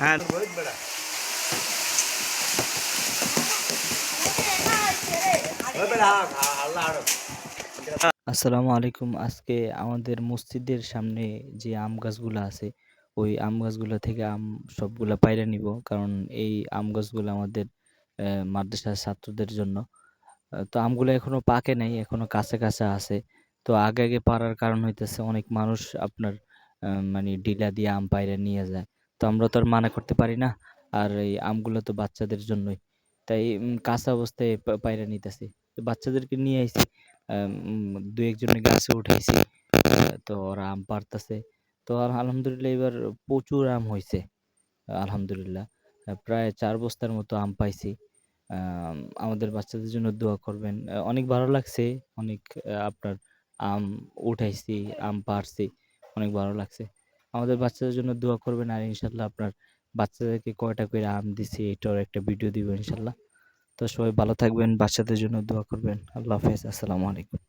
হ্যাঁ। আসসালামু আলাইকুম। আজকে আমাদের মসজিদের সামনে যে আম গাছগুলো আছে, ওই আম গাছগুলো থেকে আম সবগুলা পাইরে নিব। কারণ এই আম গাছগুলো আমাদের মাদ্রাসার ছাত্রদের জন্য। তো আমগুলো এখনও পাকে নাই, এখনও কাঁচা কাঁচা আছে। তো আগে আগে পারার কারণ হইতেছে অনেক মানুষ আপনার মানে ডিলা দিয়ে আম পাইরে নিয়ে যায়। তো আমরা তো আর মানা করতে পারি না। আর এই আমগুলো তো বাচ্চাদের জন্যই। তাই কাঁচা অবস্থায় পা- পাইরে নিতেছি। বাচ্চাদেরকে নিয়ে আইছি দু একজনের গাছে উঠাইছি। তো ওরা আম পারতেছে। তো আলহামদুলিল্লাহ এবার প্রচুর আম হয়েছে আলহামদুলিল্লাহ। প্রায় চার বস্তার মতো আম পাইছি। আমাদের বাচ্চাদের জন্য দোয়া করবেন। অনেক ভালো লাগছে। অনেক আপনার আম উঠাইছি, আম পারছি। অনেক ভালো লাগছে। আমাদের বাচ্চাদের জন্য দোয়া করবেন আর ইনশাল্লাহ আপনার বাচ্চাদেরকে কয়টা করে আম দিছি এটার একটা ভিডিও দিব ইনশাল্লাহ তো সবাই ভালো থাকবেন, বাচ্চাদের জন্য দোয়া করবেন। আল্লাহ হাফেজ, আসসালামু আলাইকুম।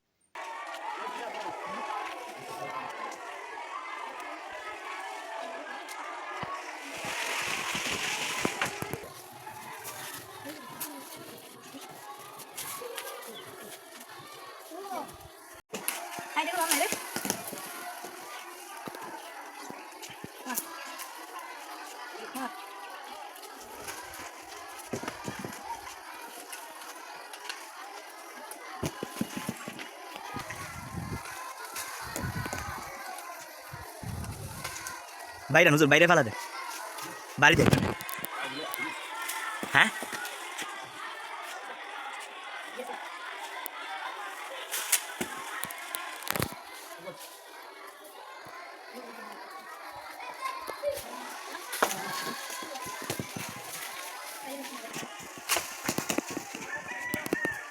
Hai dia mana বাইরে হুজুর বাইরে ফেলা দে। বাড়িতে। হ্যাঁ?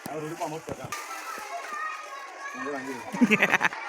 আর